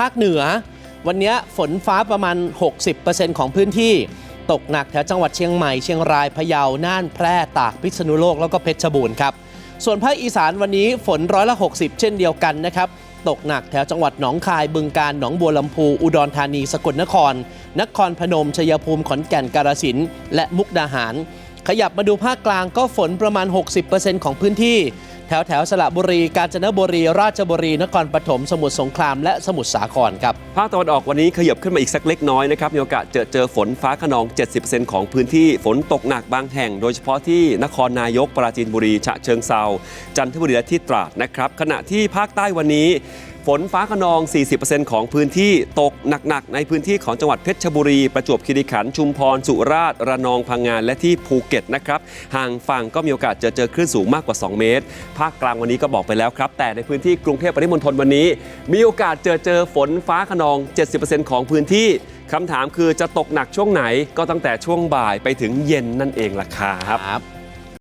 ภาคเหนือ วันนี้ฝนฟ้าประมาณ 60%ของพื้นที่ ตกหนักแถวจังหวัดเชียงใหม่ เชียงราย พะเยา น่าน แพร่ ตาก พิษณุโลก แล้วก็เพชรบูรณ์ครับ ส่วนภาคอีสานวันนี้ฝนร้อยละ 60 เช่นเดียวกันนะครับ ตกหนักแถวจังหวัดหนองคาย บึงกาฬ หนองบัวลำพู อุดรธานี สกลนคร นครพนม ชัยภูมิ ขอนแก่น กาฬสินธุ์ และมุกดาหาร ขยับมาดูภาคกลางก็ฝนประมาณ 60%ของพื้นที่ แถวแถวสระบุรี กาญจนบุรี ราชบุรี นครปฐม สมุทรสงคราม และสมุทรสาครครับ ภาคตะวันออกวันนี้ขยับขึ้นมาอีกสักเล็กน้อยนะครับ มีโอกาสเจอเจอฝนฟ้าขนอง 70%ของพื้นที่ ฝนตกหนักบางแห่ง โดยเฉพาะที่นครนายก ปราจีนบุรี ฉะเชิงเซา จันทบุรีและที่ตราดนะครับ ขณะที่ภาคใต้วันนี้ ฝนฟ้าขนอง 40%ของพื้นที่ตกหนัก ๆ ในพื้นที่ของจังหวัดเพชรบุรี ประจวบคีรีขันธ์ชุมพร สุราษฎร์ระนองพังงานและที่ภูเก็ตนะครับห่างฝั่งก็มีโอกาสเจอเจอคลื่นสูงมากกว่า 2 เมตร ภาคกลางวันนี้ก็บอกไปแล้วครับ แต่ในพื้นที่กรุงเทพปริมณฑลวันนี้ มีโอกาสเจอเจอฝนฟ้าขนอง 70%ของพื้นที่คำถามคือจะตกหนักช่วงไหนก็ตั้งแต่ช่วงบ่ายไปถึงเย็นนั่นเองล่ะครับครับ